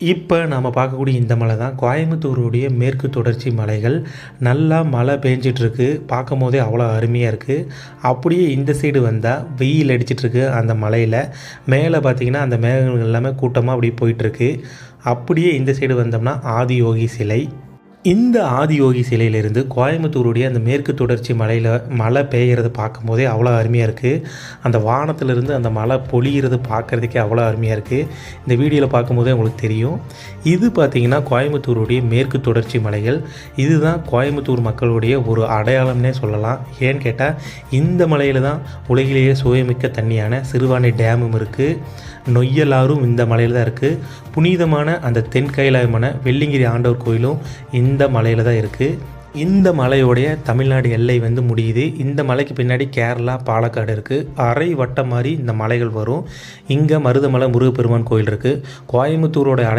இப்போ நாம் பார்க்கக்கூடிய இந்த மலை தான் கோயம்புத்தூருடைய மேற்கு தொடர்ச்சி மலைகள். நல்லா மழை பெஞ்சிட்ருக்கு. பார்க்கும் போதே அவ்வளோ அருமையாக இருக்குது அப்படியே இந்த சைடு வந்தால் வெயில் அடிச்சிட்ருக்கு அந்த மலையில். மேலே பார்த்தீங்கன்னா அந்த மேகங்கள் எல்லாமே கூட்டமாக அப்படியே போயிட்டுருக்கு அப்படியே இந்த சைடு வந்தோம்னா ஆதியோகி சிலை. இந்த ஆதியோகி சிலையிலிருந்து கோயம்புத்தூருடைய அந்த மேற்கு தொடர்ச்சி மலையில் மழை பெய்கிறது பார்க்கும்போதே அவ்வளோ அருமையாக இருக்குது அந்த வானத்திலிருந்து அந்த மழை பொழிகிறது பார்க்குறதுக்கே அவ்வளோ அருமையாக இருக்குது இந்த வீடியோவில் பார்க்கும்போதே உங்களுக்கு தெரியும். இது பார்த்திங்கன்னா கோயம்புத்தூருடைய மேற்கு தொடர்ச்சி மலைகள். இதுதான் கோயம்புத்தூர் மக்களுடைய ஒரு அடையாளம்னே சொல்லலாம். ஏன்னு கேட்டால் இந்த மலையில் தான் உலகிலேயே சுவைமிக்க தண்ணியான சிறுவாணி டேமும் இருக்குது நொய்யலாரும் இந்த மலையில் தான் இருக்குது புனிதமான அந்த தென்கைலாயமான வெள்ளிங்கிரி ஆண்டவர் கோயிலும் இந்த மலையில் தான் இருக்குது இந்த மலையோடைய தமிழ்நாடு எல்லை வந்து முடியுது. இந்த மலைக்கு பின்னாடி கேரளா பாலக்காடு இருக்குது அரை வட்டம் மாதிரி இந்த மலைகள் வரும். இங்கே மருதமலை முருகப்பெருமான் கோயில் இருக்குது கோயம்புத்தூரோட